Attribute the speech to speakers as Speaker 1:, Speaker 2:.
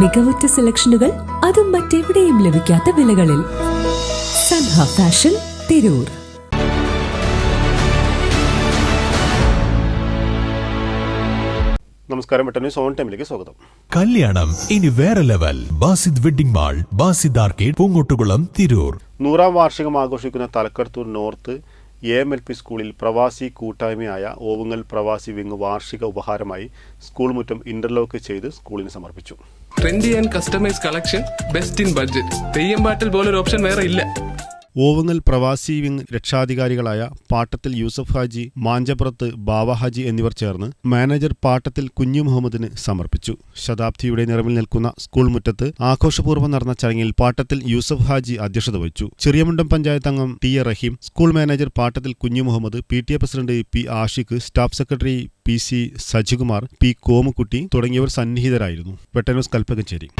Speaker 1: മികവുറ്റ സെലക്ഷനുകൾ അതും മറ്റെവിടെയും ലഭിക്കാത്ത വിലകളിൽ. സൻഹ ഫാഷൻ തിരൂർ.
Speaker 2: നമസ്കാരം വെട്ടന്യൂ സോൺ ടൈമിലേക്ക് സ്വാഗതം.
Speaker 3: കല്യാണം ഇനി വേറെ level. Basid wedding mall Basid arcade Poonkottukulam Tirur.
Speaker 2: നൂറാം വാർഷികം ആഘോഷിക്കുന്ന Thalakkadathur north A M L P സ്കൂളിൽ പ്രവാസി കൂട്ടായ്മയായ ഓവുങ്ങൽ പ്രവാസി വിങ് വാർഷിക ഉപഹാരമായി സ്കൂൾ മുറ്റം ഇന്റർലോക്ക് ചെയ്ത് സ്കൂളിന് സമർപ്പിച്ചു.
Speaker 4: Trendy and customise collection best in budget Theyyam പാട്ടിൽ പോലൊരു ഓപ്ഷൻ വേറെ ഇല്ല.
Speaker 2: ഓവുങ്ങൽ പ്രവാസി വിങ് രക്ഷാധികാരികളായ പാട്ടത്തിൽ യൂസഫ് ഹാജി മാഞ്ചപ്പുറത്ത് ബാവ ഹാജി എന്നിവർ ചേർന്ന് മാനേജർ പാട്ടത്തിൽ കുഞ്ഞു മുഹമ്മദിന് സമർപ്പിച്ചു. ശതാബ്ദിയുടെ നിറവിൽ നിൽക്കുന്ന സ്കൂൾ മുറ്റത്ത് ആഘോഷപൂർവം നടന്ന ചടങ്ങിൽ പാട്ടത്തിൽ യൂസഫ് ഹാജി അധ്യക്ഷത വഹിച്ചു. ചെറിയമുണ്ടം പഞ്ചായത്ത് അംഗം T A Raheem school manager Pattathil Kunhu Muhammad P T A president P Ashiq staff secretary P C Sajikumar P Komukutty തുടങ്ങിയവർ സന്നിഹിതരായിരുന്നു. വെട്ടന്യൂസ് കൽപ്പകഞ്ചേരി.